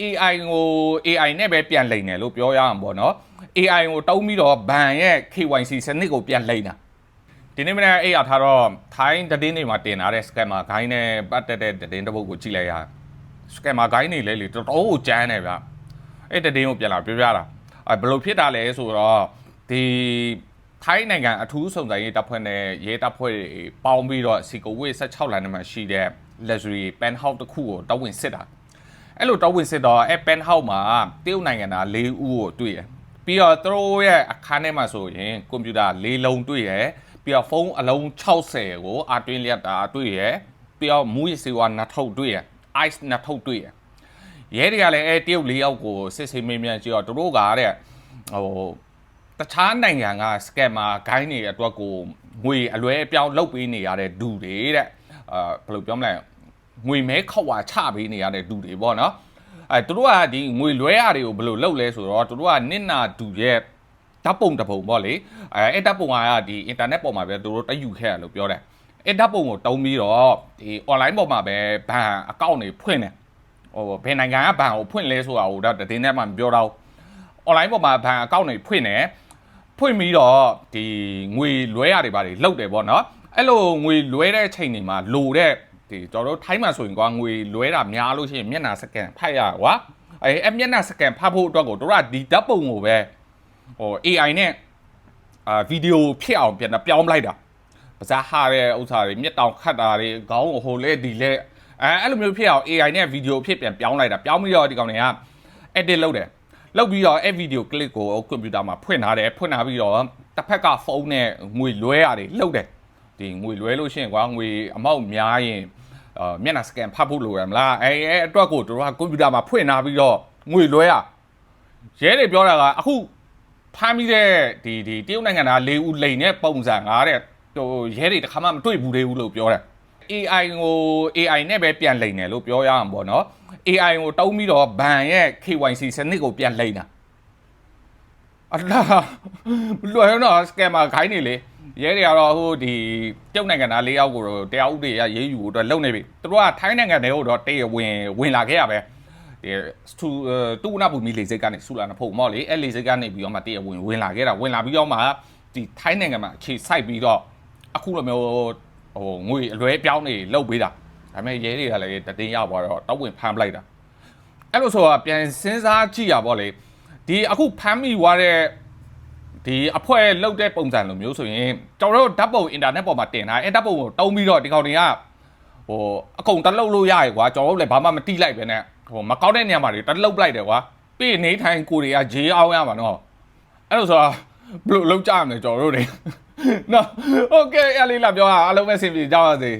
AI ကို AI နဲ့ပဲပြန်လိမ့်တယ်လို့ပြောရအောင်ပေါ့နော် AI ကိုတုံးပြီးတော့ဘန်ရဲ့ KYC စနစ်ကိုပြန်လိမ့်တာဒီနေ့မနေ့အဲ့ရထားတော့ထိုင်းသတင်းတွေမှာတင်လာတဲ့ scammer ဂိုင်းနဲ့ပတ်သက်တဲ့သတင်းတစ်ပုဒ်ကိုကြည့်လိုက်ရ scammer ဂိုင်းတွေလဲလေတော်တော်ကိုကြမ်းတယ်ဗျအဲ့သတင်းကိုပြန်လာပြောပြတာအဲဘယ်လိုဖြစ်တာလဲဆိုတော့ဒီထိုင်းနိုင်ငံအထူးစုံစမ်းရေးတပ်ဖွဲ့နဲ့ရဲတပ်ဖွဲ့တွေပေါင်းပြီးတော့စီကိုဝေး16လမ်းနံပါတ်ရှိတဲ့ luxury penthouse တစ်ခုကိုတောင်းဝင်စစ်တာ အဲ့လိုတော့ဝင်စစ်တော့အဲ့ pen house မှာတရုတ်နိုင်ငံသား၄ဦးကိုတွေ့ရပြီးတော့သူတို့ရဲ့အခန်းထဲမှာဆိုရင်ကွန်ပျူတာ၄လုံးတွေ့ရပြီးတော့ဖုန်းအလုံး60ကိုအတွင်းလျက်တာတွေ့ရပြီးတော့မူရစေဝါနှစ်ထုပ်တွေ့ရ ice နှစ်ထုပ်တွေ့ရရဲတွေကလည်းအဲ့တရုတ်၄ယောက်ကိုစစ်ဆေးမေးမြန်းကြည့်တော့သူတို့ကတဲ့ဟိုတခြားနိုင်ငံက scammer ဂိုင်းတွေအတွက်ကိုငွေအလွဲအပြောင်းလုပ်ပေးနေရတဲ့ဒူတွေတဲ့အာဘယ်လိုပြောမလဲ ငွေမဲခောက်ဝါချပေးနေရတဲ့လူတွေပေါ့နော်အဲသူတို့ကဒီငွေလွဲရတွေကိုဘယ်လိုလုပ်လဲဆိုတော့သူတို့ကနစ်နာဒူရဲ့ဓာတ်ပုံတစ်ပုံပေါ့လေအဲအဲ့ဓာတ်ပုံကဒီအင်တာနက်ပေါ်မှာပဲသူတို့တယူခဲ့ရလို့ပြောတယ်အဲ့ဓာတ်ပုံကိုတုံးပြီးတော့ဒီ online ပေါ်မှာပဲဘန်အကောင့်တွေဖွင့်တယ်ဟိုဘယ်နိုင်ငံကဘန်ကိုဖွင့်လဲဆိုတာဟိုတော့တင်းထဲမှာမပြောတော့ online ပေါ်မှာဘန်အကောင့်တွေဖွင့်တယ်ဖွင့်ပြီးတော့ဒီငွေလွဲရတွေပါတွေလောက်တယ်ပေါ့နော်အဲ့လိုငွေလွဲတဲ့ချိန်တွေမှာလိုတဲ့ ဒီကျွန်တော်တို့ထိုင်းမှာဆိုရင်ကွာငွေလွဲတာများလို့ရှိရင်မျက်နှာစကန်ဖတ်ရကွာအဲအဲ့မျက်နှာစကန်ဖတ်ဖို့အတွက်ကိုတို့ကဒီဓာတ်ပုံကိုပဲဟို AI နဲ့အာဗီဒီယိုဖြစ်အောင်ပြန်ပြောင်းလိုက်တာပါစားဟာတဲ့ဥစ္စာတွေမျက်တောင်ခတ်တာတွေခေါင်းကိုဟိုလဲဒီလဲအဲအဲ့လိုမျိုးဖြစ်အောင် AI နဲ့ဗီဒီယိုဖြစ်ပြန်ပြောင်းလိုက်တာပြောင်းပြီးတော့ဒီကောင်တွေက edit လုပ်တယ်လုပ်ပြီးတော့အဲ့ဗီဒီယိုကလစ်ကိုကွန်ပျူတာမှာဖွင့်ထားတယ်ဖွင့်ထားပြီးတော့တစ်ဖက်ကဖုန်းနဲ့ငွေလွဲရတယ်လှုပ်တယ်ဒီငွေလွဲလို့ရှိရင်ကွာငွေအမောက်များရင်အာ မျက်နှာစကန်ဖတ်ဖို့လိုရမလားအဲအဲအတွက်ကိုတို့ကကွန်ပျူတာမှာဖွင့်ထားပြီးတော့ငွေလွဲရရဲတွေပြောတာကအခုဖမ်းပြီးတဲ့ဒီဒီတရုတ်နိုင်ငံသား၄ဦးလိန်တဲ့ပုံစံငါတဲ့ဟိုရဲတွေတစ်ခါမှမတွေ့ဘူးသေးဘူးလို့ပြောတယ် AI ကို AI နဲ့ပဲပြန်လိမ့်တယ်လို့ပြောရအောင်ပေါ့နော် AI ကိုတုံးပြီးတော့ဘန်ရဲ့ KYC စနစ်ကိုပြန်လိမ့်တာအလားလွယ်တော့ scammer ခိုင်းနေလေ ရဲတွေကတော့ဟိုဒီတရုတ်နိုင်ငံသား၄ယောက်ကိုတော့တရားဥပဒေရရေးယူဖို့အတွက်လုပ်နေပြီသူတို့ကထိုင်းနိုင်ငံတွေကိုတော့တေးဝင်ဝင်လာခဲ့ရပဲဒီသူတူနာဘူမီလေစိတ်ကနေဆူလာနဖို့မော်လေအဲ့လေစိတ်ကနေပြီးတော့မှတေးဝင်ဝင်လာခဲ့တာဝင်လာပြီးတော့မှဒီထိုင်းနိုင်ငံမှာအခြေစိုက်ပြီးတော့အခုလိုမျိုးဟိုငွေအလွဲပြောင်းနေလုပ်ပေးတာဒါပေမဲ့ရဲတွေကလည်းတည်င်းရသွားတော့တောက်ဝင်ဖမ်းပလိုက်တာအဲ့လိုဆိုတာပြန်စဉ်းစားကြည့်ရပါလေဒီအခုဖမ်းမိသွားတဲ့ ဒီအဖွဲလောက်တဲ့ပုံစံလိုမျိုးဆိုရင်ကျွန်တော်တို့ဓာတ်ပုံအင်တာနက်ပေါ်မှာတင်ထားအဲ့ဓာတ်ပုံကိုတုံးပြီးတော့ဒီကောင်တွေကဟိုအကုန်တက်လုတ်လို့ရရကွာကျွန်တော်တို့လည်းဘာမှမတိလိုက်ပဲနဲ့ဟိုမကောက်တဲ့နေရာမှာတွေတက်လုတ်လိုက်တယ်ကွာပြီးရင်နေထိုင်ကိုတွေကဂျေးအောင်ရမှာနော်အဲ့လိုဆိုတာဘယ်လိုလောက်ကြရမလဲကျွန်တော်တို့တွေနော်โอเคအဲ့လေးလာပြောတာအားလုံးပဲဆင်ပြေကြပါစေ